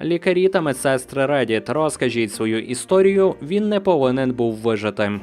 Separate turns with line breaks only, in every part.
Лікарі та медсестри радять, розкажіть свою історію, він не повинен був вижити.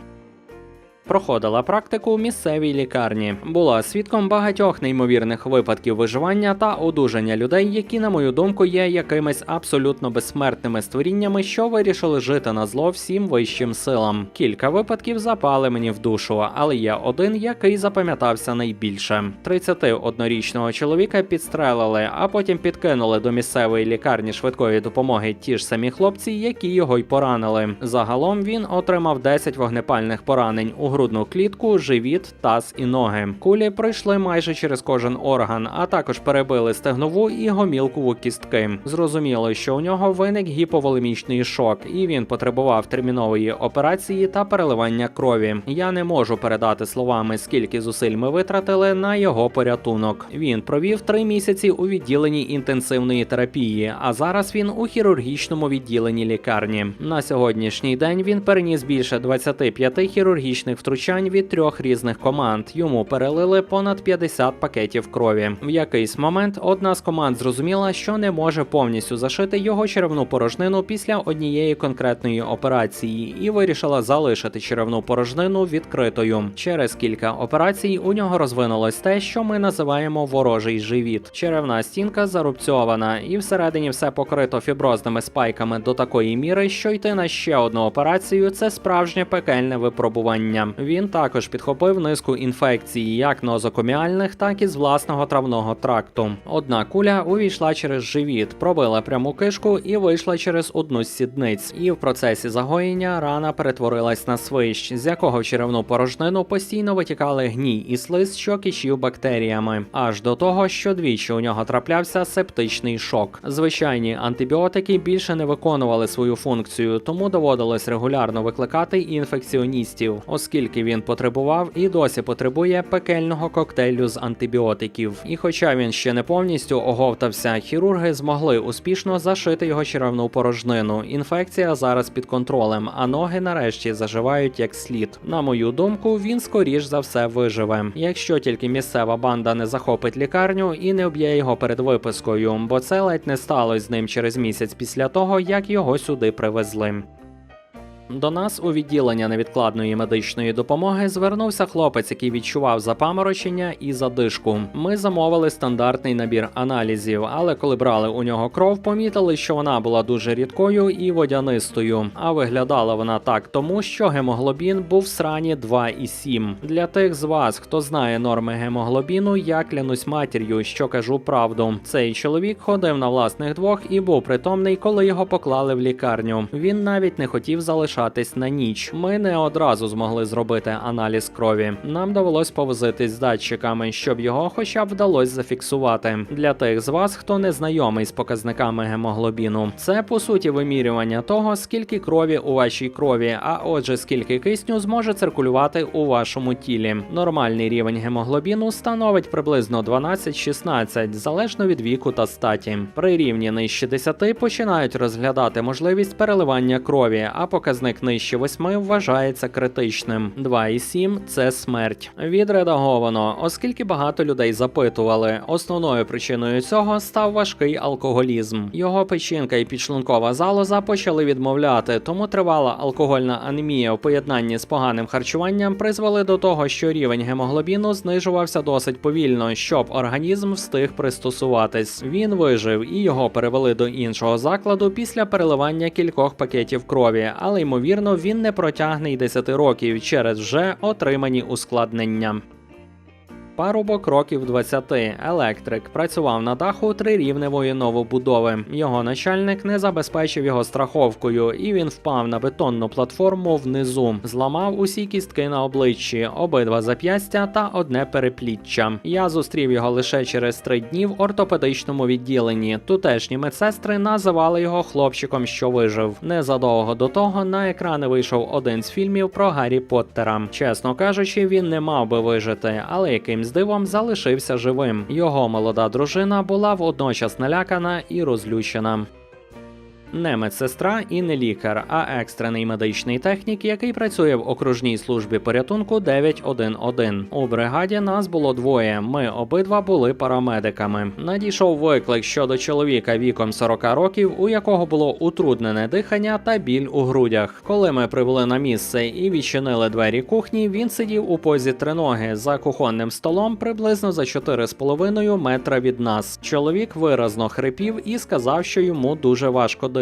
Проходила практику у місцевій лікарні. Була свідком багатьох неймовірних випадків виживання та одужання людей, які, на мою думку, є якимись абсолютно безсмертними створіннями, що вирішили жити на зло всім вищим силам. Кілька випадків запали мені в душу, але є один, який запам'ятався найбільше: 31-річного чоловіка підстрелили, а потім підкинули до місцевої лікарні швидкої допомоги ті ж самі хлопці, які його й поранили. Загалом він отримав 10 вогнепальних поранень у грудну клітку, живіт, таз і ноги. Кулі пройшли майже через кожен орган, а також перебили стегнову і гомілкову кістки. Зрозуміло, що у нього виник гіповолемічний шок, і він потребував термінової операції та переливання крові. Я не можу передати словами, скільки зусиль ми витратили на його порятунок. Він провів три місяці у відділенні інтенсивної терапії, а зараз він у хірургічному відділенні лікарні. На сьогоднішній день він переніс більше 25 хірургічних втручань від трьох різних команд. Йому перелили понад 50 пакетів крові. В якийсь момент одна з команд зрозуміла, що не може повністю зашити його черевну порожнину після однієї конкретної операції, і вирішила залишити черевну порожнину відкритою. Через кілька операцій у нього розвинулось те, що ми називаємо ворожий живіт. Черевна стінка зарубцьована, і всередині все покрито фіброзними спайками до такої міри, що йти на ще одну операцію це справжнє пекельне випробування. Він також підхопив низку інфекцій, як нозокоміальних, так і з власного травного тракту. Одна куля увійшла через живіт, пробила пряму кишку і вийшла через одну з сідниць. І в процесі загоєння рана перетворилась на свищ, з якого в черевну порожнину постійно витікали гній і слиз, що кишів бактеріями, аж до того, що двічі у нього траплявся септичний шок. Звичайні антибіотики більше не виконували свою функцію, тому доводилось регулярно викликати інфекціоністів, оскільки він потребував і досі потребує пекельного коктейлю з антибіотиків. І хоча він ще не повністю оговтався, хірурги змогли успішно зашити його черевну порожнину. Інфекція зараз під контролем, а ноги нарешті заживають як слід. На мою думку, він скоріш за все виживе, якщо тільки місцева банда не захопить лікарню і не вб'є його перед випискою, бо це ледь не сталося з ним через місяць після того, як його сюди привезли. До нас у відділення невідкладної медичної допомоги звернувся хлопець, який відчував запаморочення і задишку. Ми замовили стандартний набір аналізів, але коли брали у нього кров, помітили, що вона була дуже рідкою і водянистою. А виглядала вона так, тому що гемоглобін був в срані 2,7. Для тих з вас, хто знає норми гемоглобіну, я клянусь матір'ю, що кажу правду. Цей чоловік ходив на власних двох і був притомний, коли його поклали в лікарню. Він навіть не хотів залишатись на ніч. Ми не одразу змогли зробити аналіз крові. Нам довелось повозитись з датчиками, щоб його хоча б вдалося зафіксувати. Для тих з вас, хто не знайомий з показниками гемоглобіну, це по суті вимірювання того, скільки крові у вашій крові, а отже, скільки кисню зможе циркулювати у вашому тілі. Нормальний рівень гемоглобіну становить приблизно 12-16, залежно від віку та статі. При рівні нижче 10 починають розглядати можливість переливання крові, а показник нижче 8 вважається критичним. 2,7 – це смерть. Відредаговано, оскільки багато людей запитували. Основною причиною цього став важкий алкоголізм. Його печінка і підшлункова залоза почали відмовляти, тому тривала алкогольна анемія в поєднанні з поганим харчуванням призвели до того, що рівень гемоглобіну знижувався досить повільно, щоб організм встиг пристосуватись. Він вижив і його перевели до іншого закладу після переливання кількох пакетів крові, але ймовірно він не протягне й 10 років через вже отримані ускладнення. Парубок років 20, електрик, працював на даху трирівневої новобудови. Його начальник не забезпечив його страховкою, і він впав на бетонну платформу внизу, зламав усі кістки на обличчі, обидва зап'ястя та одне перепліччя. Я зустрів його лише через три дні в ортопедичному відділенні. Тутешні медсестри називали його хлопчиком, що вижив. Незадовго до того на екрани вийшов один з фільмів про Гаррі Поттера. Чесно кажучи, він не мав би вижити, але якимсь дивом залишився живим. Його молода дружина була водночас налякана і розлючена. Не медсестра і не лікар, а екстрений медичний технік, який працює в окружній службі порятунку 911. У бригаді нас було двоє. Ми обидва були парамедиками. Надійшов виклик щодо чоловіка віком 40 років, у якого було утруднене дихання та біль у грудях. Коли ми прибули на місце і відчинили двері кухні, він сидів у позі триноги за кухонним столом приблизно за 4,5 метра від нас. Чоловік виразно хрипів і сказав, що йому дуже важко дихати.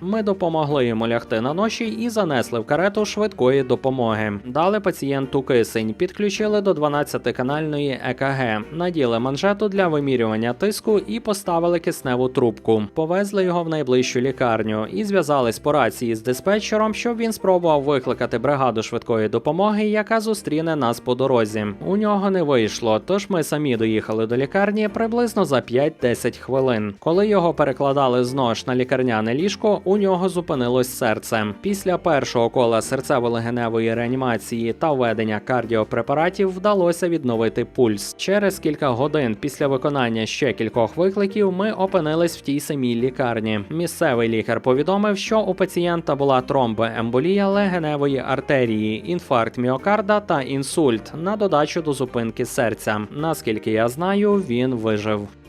Ми допомогли йому лягти на ноші і занесли в карету швидкої допомоги. Дали пацієнту кисень, підключили до 12-канальної ЕКГ, наділи манжету для вимірювання тиску і поставили кисневу трубку. Повезли його в найближчу лікарню і зв'язались по рації з диспетчером, щоб він спробував викликати бригаду швидкої допомоги, яка зустріне нас по дорозі. У нього не вийшло, тож ми самі доїхали до лікарні приблизно за 5-10 хвилин. Коли його перекладали з нож на лікарняне ліжко, у нього зупинилось серце. Після першого кола серцево-легеневої реанімації та введення кардіопрепаратів вдалося відновити пульс. Через кілька годин після виконання ще кількох викликів ми опинились в тій самій лікарні. Місцевий лікар повідомив, що у пацієнта була тромбоемболія легеневої артерії, інфаркт міокарда та інсульт на додачу до зупинки серця. Наскільки я знаю, він вижив.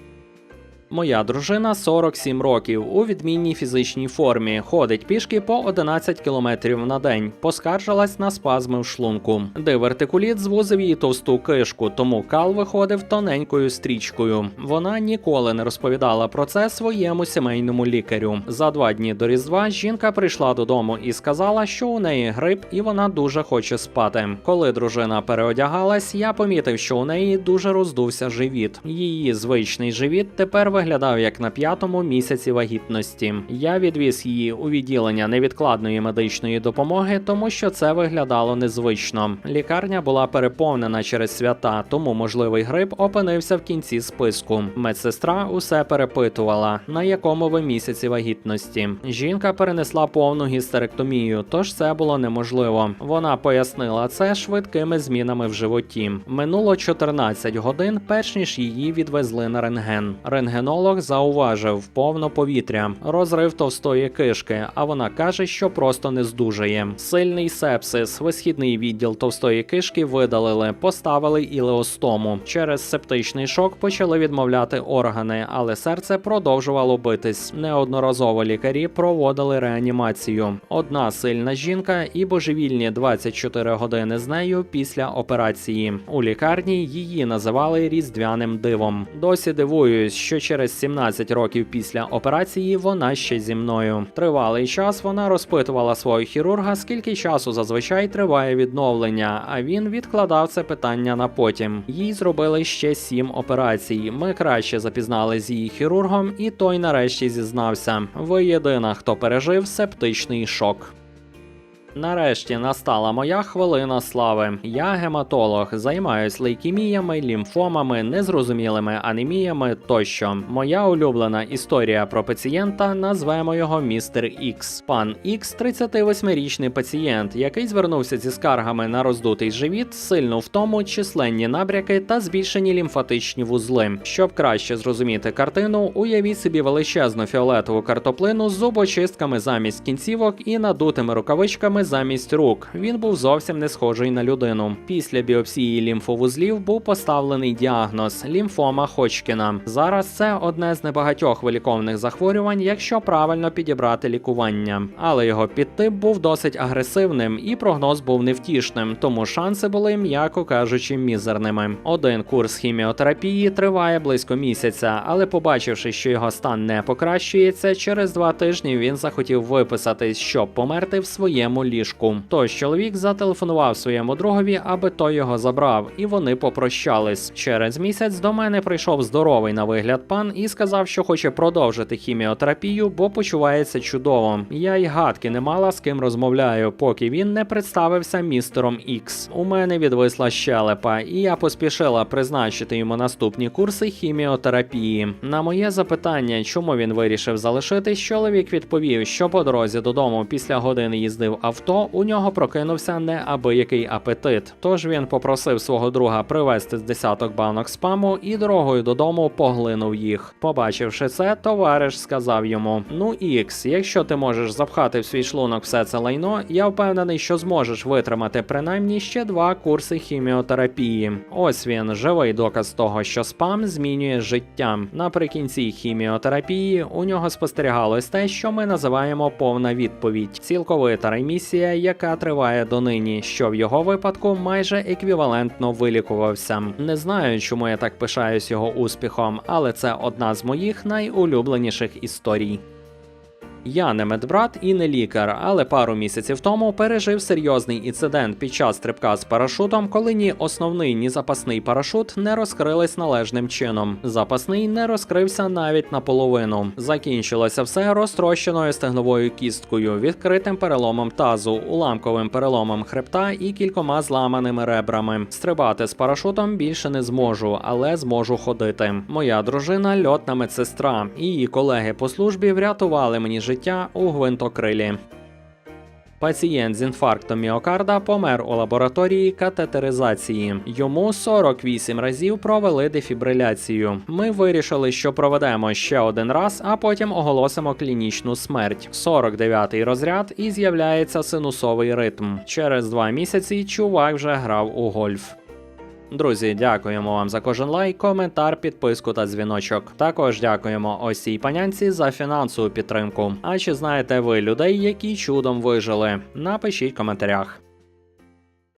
Моя дружина 47 років у відмінній фізичній формі. Ходить пішки по 11 кілометрів на день. Поскаржилась на спазми в шлунку. Дивертикуліт звузив її товсту кишку, тому кал виходив тоненькою стрічкою. Вона ніколи не розповідала про це своєму сімейному лікарю. За два дні до різдва жінка прийшла додому і сказала, що у неї грип, і вона дуже хоче спати. Коли дружина переодягалась, я помітив, що у неї дуже роздувся живіт. Її звичний живіт тепер виглядав як на п'ятому місяці вагітності. Я відвіз її у відділення невідкладної медичної допомоги, тому що це виглядало незвично. Лікарня була переповнена через свята, тому можливий грип опинився в кінці списку. Медсестра усе перепитувала, на якому ви місяці вагітності. Жінка перенесла повну гістеректомію, тож це було неможливо. Вона пояснила це швидкими змінами в животі. Минуло 14 годин, перш ніж її відвезли на рентген. Рентгенолог зауважив повно повітря, розрив товстої кишки, а вона каже, що просто не здужає. Сильний сепсис, висхідний відділ товстої кишки видалили, поставили ілеостому. Через септичний шок почали відмовляти органи, але серце продовжувало битись. Неодноразово лікарі проводили реанімацію. Одна сильна жінка і божевільні 24 години з нею після операції. У лікарні її називали різдвяним дивом. Досі дивуюсь, що через 17 років після операції вона ще зі мною. Тривалий час вона розпитувала свого хірурга, скільки часу зазвичай триває відновлення, а він відкладав це питання на потім. Їй зробили ще сім операцій. Ми краще запізнали з її хірургом, і той нарешті зізнався. Ви єдина, хто пережив септичний шок. Нарешті настала моя хвилина слави. Я гематолог, займаюсь лейкеміями, лімфомами, незрозумілими анеміями тощо. Моя улюблена історія про пацієнта назвемо його містер Ікс. Пан Ікс 38-річний пацієнт, який звернувся зі скаргами на роздутий живіт, сильну втому, численні набряки та збільшені лімфатичні вузли. Щоб краще зрозуміти картину, уявіть собі величезну фіолетову картоплину з зубочистками замість кінцівок і надутими рукавичками замість рук. Він був зовсім не схожий на людину. Після біопсії лімфовузлів був поставлений діагноз лімфома Ходжкіна. Зараз це одне з небагатьох виліковних захворювань, якщо правильно підібрати лікування. Але його підтип був досить агресивним і прогноз був невтішним, тому шанси були, м'яко кажучи, мізерними. Один курс хіміотерапії триває близько місяця, але побачивши, що його стан не покращується, через два тижні він захотів виписатись, щоб померти в своєму ліжку. Тож чоловік зателефонував своєму другові, аби той його забрав, і вони попрощались. Через місяць до мене прийшов здоровий на вигляд пан і сказав, що хоче продовжити хіміотерапію, бо почувається чудово. Я й гадки не мала з ким розмовляю, поки він не представився містером Ікс. У мене відвисла щелепа, і я поспішила призначити йому наступні курси хіміотерапії. На моє запитання, чому він вирішив залишитись, чоловік відповів, що по дорозі додому після години їзди в авто авто, у нього прокинувся неабиякий апетит. Тож він попросив свого друга привезти з десяток банок спаму і дорогою додому поглинув їх. Побачивши це, товариш сказав йому: Ну, ікс, якщо ти можеш запхати в свій шлунок все це лайно, я впевнений, що зможеш витримати принаймні ще два курси хіміотерапії. Ось він, живий доказ того, що спам змінює життя. Наприкінці хіміотерапії у нього спостерігалось те, що ми називаємо повна відповідь, цілковита ремісія, яка триває донині, що в його випадку майже еквівалентно вилікувався. Не знаю, чому я так пишаюсь його успіхом, але це одна з моїх найулюбленіших історій. Я не медбрат і не лікар, але пару місяців тому пережив серйозний інцидент під час стрибка з парашутом, коли ні основний, ні запасний парашут не розкрились належним чином. Запасний не розкрився навіть наполовину. Закінчилося все розтрощеною стегновою кісткою, відкритим переломом тазу, уламковим переломом хребта і кількома зламаними ребрами. Стрибати з парашутом більше не зможу, але зможу ходити. Моя дружина льотна медсестра, її колеги по службі врятували мені життя у гвинтокрилі. Пацієнт з інфарктом міокарда помер у лабораторії катетеризації. Йому 48 разів провели дефібриляцію. Ми вирішили, що проведемо ще один раз, а потім оголосимо клінічну смерть. 49-й розряд і з'являється синусовий ритм. Через два місяці чувак вже грав у гольф. Друзі, дякуємо вам за кожен лайк, коментар, підписку та дзвіночок. Також дякуємо осій панянці за фінансову підтримку. А чи знаєте ви людей, які чудом вижили? Напишіть в коментарях.